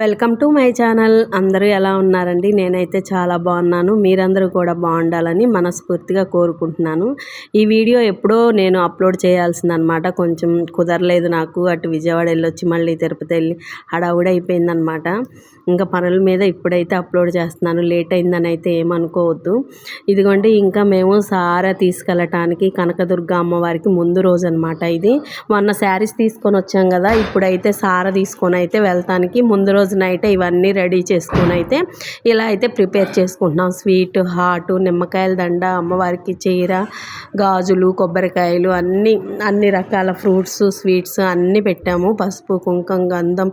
Welcome to my channel. అందరూ ఎలా ఉన్నారండి? నేనైతే చాలా బాగున్నాను. మీరందరూ కూడా బాగుండాలని మనస్ఫూర్తిగా కోరుకుంటున్నాను. ఈ వీడియో ఎప్పుడో నేను అప్లోడ్ చేయాల్సిందనమాట. కొంచెం కుదరలేదు నాకు. అటు విజయవాడ వెళ్ళొచ్చి మళ్ళీ తిరుపతి వెళ్ళి హడావుడి అయిపోయిందనమాట. ఇంకా పనుల మీద ఇప్పుడైతే అప్లోడ్ చేస్తున్నాను. లేట్ అయిందని అయితే ఏమనుకోవద్దు. ఇదిగోండి ఇంకా మేము సారా తీసుకెళ్ళటానికి కనకదుర్గ అమ్మవారికి ముందు రోజు అనమాట ఇది. మొన్న శారీస్ తీసుకొని వచ్చాం కదా. ఇప్పుడైతే సారా తీసుకొని అయితే వెళ్తానికి ముందు రోజు నైట్ ఇవన్నీ రెడీ చేసుకొని అయితే ఇలా అయితే ప్రిపేర్ చేసుకుంటున్నాం. స్వీట్ హాటు నిమ్మకాయల దండ అమ్మవారికి చీర గాజులు కొబ్బరికాయలు అన్నీ అన్ని రకాల ఫ్రూట్స్ స్వీట్స్ అన్నీ పెట్టాము. పసుపు కుంకుమ గంధం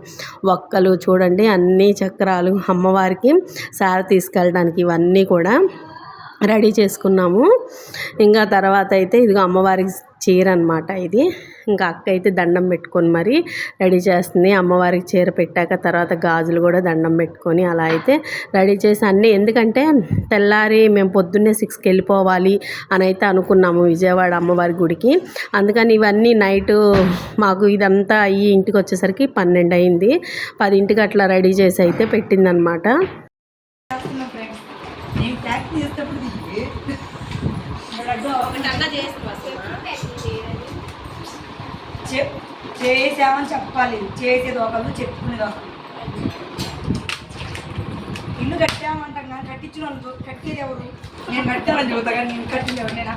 ఒక్కలు చూడండి అన్ని చక్రాలు అమ్మవారికి సార తీసుకెళ్ళడానికి ఇవన్నీ కూడా రెడీ చేసుకున్నాము. ఇంకా తర్వాత అయితే ఇదిగో అమ్మవారికి చీర అనమాట ఇది. ఇంకా అక్క అయితే దండం పెట్టుకొని మరి రెడీ చేస్తుంది. అమ్మవారికి చీర పెట్టాక తర్వాత గాజులు కూడా దండం పెట్టుకొని అలా అయితే రెడీ చేసి అన్నీ. ఎందుకంటే తెల్లారి మేము పొద్దున్నే సిక్స్కి వెళ్ళిపోవాలి అని అయితే అనుకున్నాము విజయవాడ అమ్మవారి గుడికి. అందుకని ఇవన్నీ నైట్ మాకు ఇదంతా అయ్యి ఇంటికి వచ్చేసరికి పన్నెండు అయింది. పదింటికి అట్లా రెడీ చేసి అయితే పెట్టిందనమాట. చేసామని చెప్పాలి. చేసేది ఒకళ్ళు చెప్పుకునేది ఒకళ్ళు. ఇల్లు కట్టామంటాం కానీ కట్టించిన వాళ్ళు కట్టేది ఎవరు? నేను కట్టాలని చెబుతా కానీ నేను కట్టింది ఎవరు నేను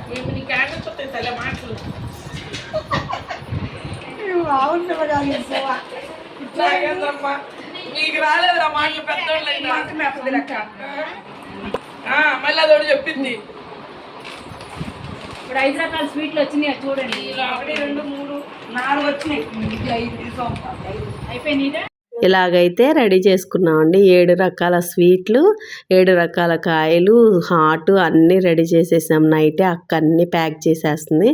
నాకేందమ్మా? మీకు రాలేదురా మాటలు పెద్దోళ్ళు మళ్ళీ అదొకటి చెప్పింది. ఇప్పుడు ఐదు రకాల స్వీట్లు వచ్చినాయి చూడండి. ఒకటి రెండు మూడు నాలుగు వచ్చినాయి. అయిపోయినాయిగా ఇలాగైతే రెడీ చేసుకున్నామండి. ఏడు రకాల స్వీట్లు ఏడు రకాల కాయలు హాట్ అన్నీ రెడీ చేసేసాం. నైటే అక్క అన్నీ ప్యాక్ చేసేస్తుంది.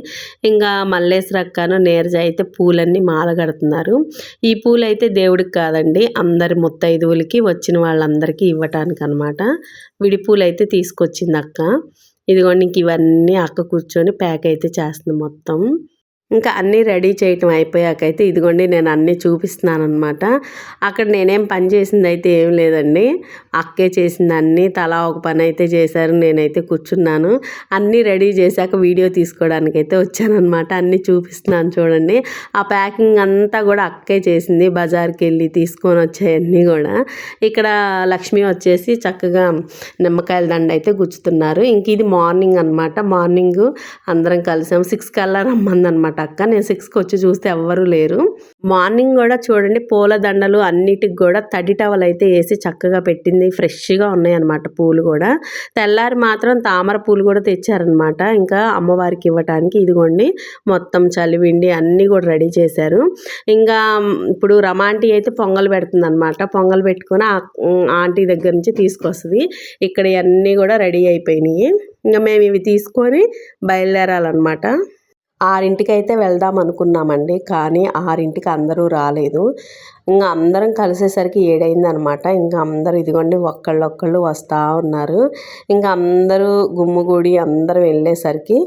ఇంకా మల్లేశ్వర అక్కను నీరజ అయితే పూలన్నీ మాల కడుతున్నారు. ఈ పూలు అయితే దేవుడికి కాదండి. అందరి ముత్తైదువులకి వచ్చిన వాళ్ళందరికీ ఇవ్వటానికి అనమాట విడి పూలు అయితే తీసుకొచ్చింది అక్క. ఇదిగోండి ఇంక ఇవన్నీ అక్క కూర్చొని ప్యాక్ అయితే చేస్తుంది మొత్తం. ఇంకా అన్నీ రెడీ చేయటం అయిపోయాకైతే ఇదిగోండి నేను అన్నీ చూపిస్తున్నాను అనమాట అక్కడ నేనేం పని చేసింది అయితే ఏం లేదండి. అక్కే చేసింది అన్నీ తలా ఒక పని అయితే చేశారు నేనైతే కూర్చున్నాను. అన్నీ రెడీ చేశాక వీడియో తీసుకోవడానికి అయితే వచ్చానమాట అన్నీ చూపిస్తున్నాను చూడండి. ఆ ప్యాకింగ్ అంతా కూడా అక్కే చేసింది బజార్కి వెళ్ళి తీసుకొని వచ్చాయన్నీ కూడా. ఇక్కడ లక్ష్మి వచ్చేసి చక్కగా నిమ్మకాయల దండ అయితే గుచ్చుతున్నారు. ఇంక ఇది మార్నింగ్ అనమాట మార్నింగ్ అందరం కలిసాం. సిక్స్ కల్లా రమ్మందనమాట టక్క నేను సిక్స్కి వచ్చి చూస్తే ఎవ్వరూ లేరు. మార్నింగ్ కూడా చూడండి పూల దండలు అన్నిటికి కూడా తడి టవల్ అయితే వేసి చక్కగా పెట్టింది. ఫ్రెష్గా ఉన్నాయి అనమాట పూలు కూడా. తెల్లారి మాత్రం తామర పూలు కూడా తెచ్చారనమాట ఇంకా అమ్మవారికి ఇవ్వటానికి ఇదిగోండి మొత్తం చలివిండి అన్నీ కూడా రెడీ చేశారు. ఇంకా ఇప్పుడు రమాంటీ అయితే పొంగల్ పెడుతుంది అనమాట పొంగల్ పెట్టుకుని ఆంటీ దగ్గర నుంచి తీసుకొస్తుంది. ఇక్కడ ఇవన్నీ కూడా రెడీ అయిపోయినాయి. ఇంకా మేము ఇవి తీసుకొని బయలుదేరాలన్నమాట. ఆరింటికైతే వెళ్దాం అనుకున్నామండి కానీ ఆరింటికి అందరూ రాలేదు. ఇంకా అందరం కలిసేసరికి ఏడైందనమాట. ఇంకా అందరూ ఇదిగోండి ఒక్కళ్ళొక్కళ్ళు వస్తూ ఉన్నారు. ఇంకా అందరూ గుమ్ముగూడి అందరం వెళ్ళేసరికి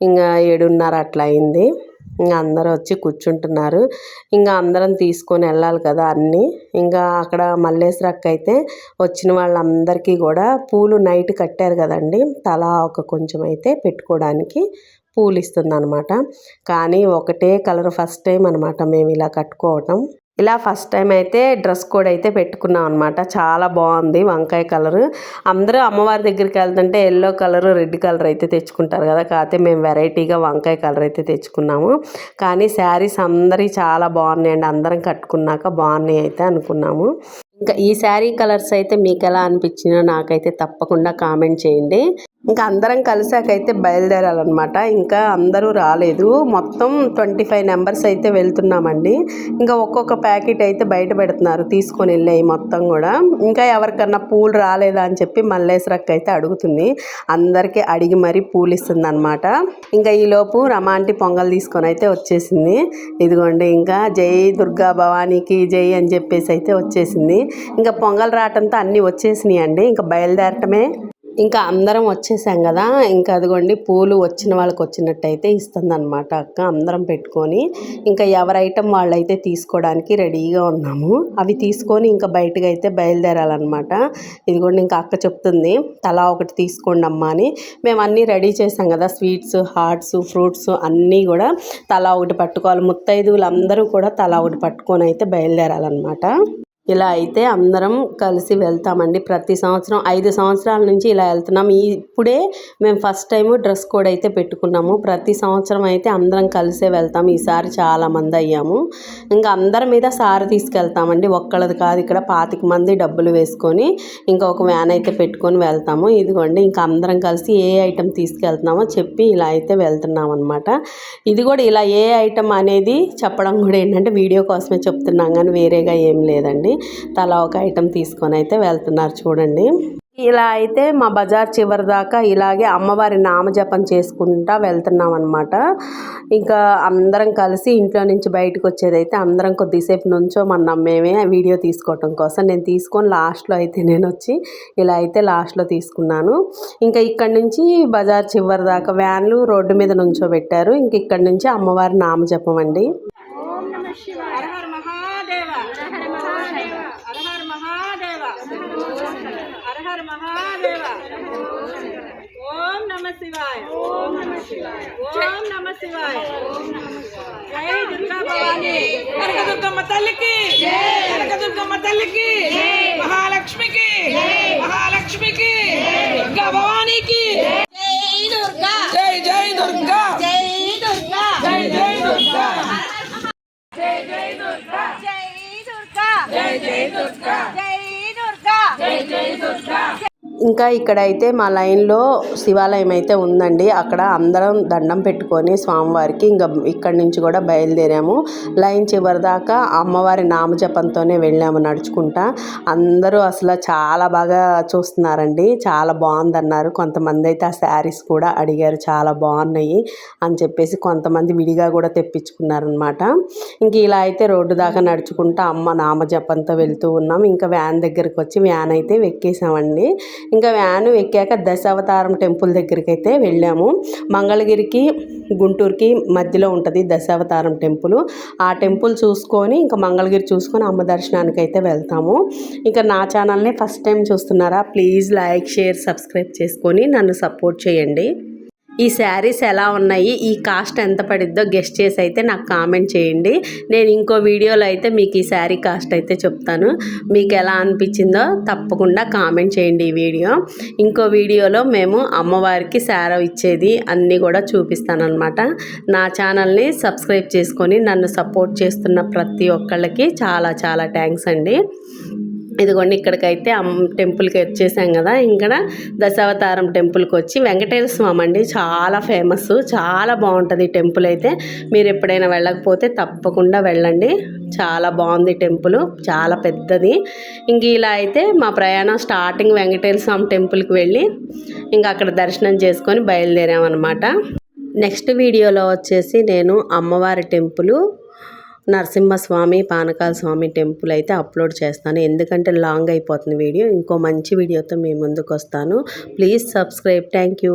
ఇంకా ఏడున్నర అట్లా అయింది ఇంకా అందరూ వచ్చి కూర్చుంటున్నారు. ఇంకా అందరం తీసుకొని వెళ్ళాలి కదా అన్నీ. ఇంకా అక్కడ మల్లేశ్వర అక్క అయితే వచ్చిన వాళ్ళందరికీ కూడా పూలు నైట్ కట్టారు కదండి తలా ఒక కొంచెం అయితే పెట్టుకోవడానికి పూలు ఇస్తుంది అనమాట కానీ ఒకటే కలర్ ఫస్ట్ టైం అనమాట మేము ఇలా కట్టుకోవటం. ఇలా ఫస్ట్ టైం అయితే డ్రెస్ కోడ్ అయితే పెట్టుకున్నాం అనమాట చాలా బాగుంది వంకాయ కలర్. అందరూ అమ్మవారి దగ్గరికి వెళ్తుంటే ఎల్లో కలర్ రెడ్ కలర్ అయితే తెచ్చుకుంటారు కదా. కాకపోతే మేము వెరైటీగా వంకాయ కలర్ అయితే తెచ్చుకున్నాము. కానీ శారీస్ అందరి చాలా బాగున్నాయండి అందరం కట్టుకున్నాక బాగున్నాయి అయితే అనుకున్నాము. ఇంకా ఈ శారీ కలర్స్ అయితే మీకు ఎలా అనిపించినా నాకైతే తప్పకుండా కామెంట్ చేయండి. ఇంకా అందరం కలిసాకైతే బయలుదేరాలన్నమాట. ఇంకా అందరూ రాలేదు. మొత్తం ట్వంటీ ఫైవ్ నెంబర్స్ అయితే వెళ్తున్నామండి. ఇంకా ఒక్కొక్క ప్యాకెట్ అయితే బయట పెడుతున్నారు. తీసుకొని వెళ్ళాయి మొత్తం కూడా. ఇంకా ఎవరికన్నా పూలు రాలేదా అని చెప్పి మల్లేశ్వరక్క అయితే అడుగుతుంది. అందరికీ అడిగి మరీ పూలు ఇస్తుంది అనమాట ఇంకా ఈలోపు రమాంటి పొంగల్ తీసుకొని అయితే వచ్చేసింది. ఇదిగోండి ఇంకా జై దుర్గా భవానీకి జై అని చెప్పేసి అయితే వచ్చేసింది. ఇంకా పొంగల్ రావటంతో అన్నీ వచ్చేసినాయి అండి ఇంకా బయలుదేరటమే ఇంకా అందరం వచ్చేసాం కదా ఇంకా అదిగోండి పూలు వచ్చిన వాళ్ళకి వచ్చినట్టయితే ఇస్తుందన్నమాట అక్క అందరం పెట్టుకొని. ఇంకా ఎవరి ఐటమ్ వాళ్ళైతే తీసుకోవడానికి రెడీగా ఉన్నాము. అవి తీసుకొని ఇంకా బయటకు అయితే బయలుదేరాలన్నమాట. ఇదిగోండి ఇంకా అక్క చెప్తుంది తలా ఒకటి తీసుకోండి అమ్మా అని. మేము అన్నీ రెడీ చేసాం కదా స్వీట్స్ హాట్స్ ఫ్రూట్స్ అన్నీ కూడా తలా ఒకటి పట్టుకోవాలి. ముత్తైదువులు అందరూ కూడా తలా ఒకటి పట్టుకొని అయితే బయలుదేరాలన్నమాట. ఇలా అయితే అందరం కలిసి వెళ్తామండి. ప్రతి సంవత్సరం ఐదు సంవత్సరాల నుంచి ఇలా వెళ్తున్నాం. ఇప్పుడే మేము ఫస్ట్ టైం డ్రెస్ కోడ్ అయితే పెట్టుకున్నాము. ప్రతి సంవత్సరం అయితే అందరం కలిసే వెళ్తాం. ఈసారి చాలా మంది అయ్యాము. ఇంకా అందరి మీద సారి తీసుకెళ్తామండి. ఒక్కళ్ళది కాదు ఇక్కడ పాతిక మంది డబ్బులు వేసుకొని ఇంకా ఒక వ్యాన్ అయితే పెట్టుకొని వెళ్తాము. ఇదిగోండి ఇంకా అందరం కలిసి ఏ ఐటెం తీసుకెళ్తున్నామో చెప్పి ఇలా అయితే వెళ్తున్నాం అనమాట ఇది కూడా ఇలా ఏ ఐటెం అనేది చెప్పడం కూడా ఏంటంటే వీడియో కోసమే చెప్తున్నాం. కానీ వేరేగా ఏం లేదండి. తలా ఒక ఐటెం తీసుకొని అయితే వెళ్తున్నారు చూడండి. ఇలా అయితే మా బజార్ చివరి దాకా ఇలాగే అమ్మవారి నామజపం చేసుకుంటా వెళ్తున్నాం అనమాట ఇంకా అందరం కలిసి ఇంట్లో నుంచి బయటకు వచ్చేదైతే అందరం కొద్దిసేపు నుంచో మన మేమే వీడియో తీసుకోవటం కోసం నేను తీసుకొని లాస్ట్లో అయితే నేను వచ్చి ఇలా అయితే లాస్ట్లో తీసుకున్నాను. ఇంకా ఇక్కడి నుంచి బజార్ చివరి దాకా వ్యాన్లు రోడ్డు మీద నుంచో పెట్టారు. ఇంక ఇక్కడి నుంచి అమ్మవారి నామజపం అండి. ఓం నమ శివాయ. జై దుర్గా భవాని. కనకదుర్గమ్మ తల్లికి. కనకదుర్గమ్మ తల్లికి. మహాలక్ష్మికి. మహాలక్ష్మికి. దుర్గా భవానీకి. జై జై దుర్గా. జై జై దుర్గా. జై దుర్గా. జై జై దుర్గా. జై దుర్గా. ఇంకా ఇక్కడైతే మా లైన్లో శివాలయం అయితే ఉందండి. అక్కడ అందరం దండం పెట్టుకొని స్వామివారికి ఇంకా ఇక్కడి నుంచి కూడా బయలుదేరాము. లైన్ చివరి దాకా అమ్మవారి నామజపంతోనే వెళ్ళాము నడుచుకుంటా. అందరూ అసలు చాలా బాగా చూస్తున్నారండి. చాలా బాగుందన్నారు. కొంతమంది అయితే ఆ శారీస్ కూడా అడిగారు. చాలా బాగున్నాయి అని చెప్పేసి కొంతమంది విడిగా కూడా తెప్పించుకున్నారనమాట ఇంక ఇలా అయితే రోడ్డు దాకా నడుచుకుంటా అమ్మ నామజపంతో వెళ్తూ ఉన్నాం. ఇంకా వ్యాన్ దగ్గరికి వచ్చి వ్యాన్ అయితే ఎక్కేసామండి ఇంకా వ్యాన్ ఎక్కాక దశావతారం టెంపుల్ దగ్గరికి అయితే వెళ్ళాము. మంగళగిరికి గుంటూరుకి మధ్యలో ఉంటుంది దశావతారం టెంపుల్. ఆ టెంపుల్ చూసుకొని ఇంకా మంగళగిరి చూసుకొని అమ్మ దర్శనానికి అయితే వెళ్తాము. ఇంకా నా ఛానల్ని ఫస్ట్ టైం చూస్తున్నారా ప్లీజ్ లైక్ షేర్ సబ్స్క్రైబ్ చేసుకొని నన్ను సపోర్ట్ చేయండి. ఈ శారీస్ ఎలా ఉన్నాయి ఈ కాస్ట్ ఎంత పడిద్దో గెస్ట్ చేసి అయితే నాకు కామెంట్ చేయండి. నేను ఇంకో వీడియోలో అయితే మీకు ఈ శారీ కాస్ట్ అయితే చెప్తాను. మీకు ఎలా అనిపించిందో తప్పకుండా కామెంట్ చేయండి ఈ వీడియో. ఇంకో వీడియోలో మేము అమ్మవారికి శారీ ఇచ్చేది అన్నీ కూడా చూపిస్తానన్నమాట. నా ఛానల్ని సబ్స్క్రైబ్ చేసుకొని నన్ను సపోర్ట్ చేస్తున్న ప్రతి ఒక్కళ్ళకి చాలా చాలా థ్యాంక్స్ అండి. ఇదిగోండి ఇక్కడికైతే టెంపుల్కి వచ్చేసాం కదా. ఇక్కడ దశావతారం టెంపుల్కి వచ్చి వెంకటేశ్వర స్వామి అండి చాలా ఫేమస్ చాలా బాగుంటుంది ఈ టెంపుల్ అయితే. మీరు ఎప్పుడైనా వెళ్ళకపోతే తప్పకుండా వెళ్ళండి. చాలా బాగుంది టెంపుల్ చాలా పెద్దది. ఇంక ఇలా అయితే మా ప్రయాణం స్టార్టింగ్ వెంకటేశ్వర స్వామి టెంపుల్కి వెళ్ళి ఇంకా అక్కడ దర్శనం చేసుకొని బయలుదేరామన్నమాట. నెక్స్ట్ వీడియోలో వచ్చేసి నేను అమ్మవారి టెంపుల్ నరసింహస్వామి పానకాల స్వామి టెంపుల్ అయితే అప్లోడ్ చేస్తాను. ఎందుకంటే లాంగ్ అయిపోతుంది వీడియో. ఇంకో మంచి వీడియోతో మీ ముందుకు వస్తాను ప్లీజ్ సబ్స్క్రైబ్. Thank you.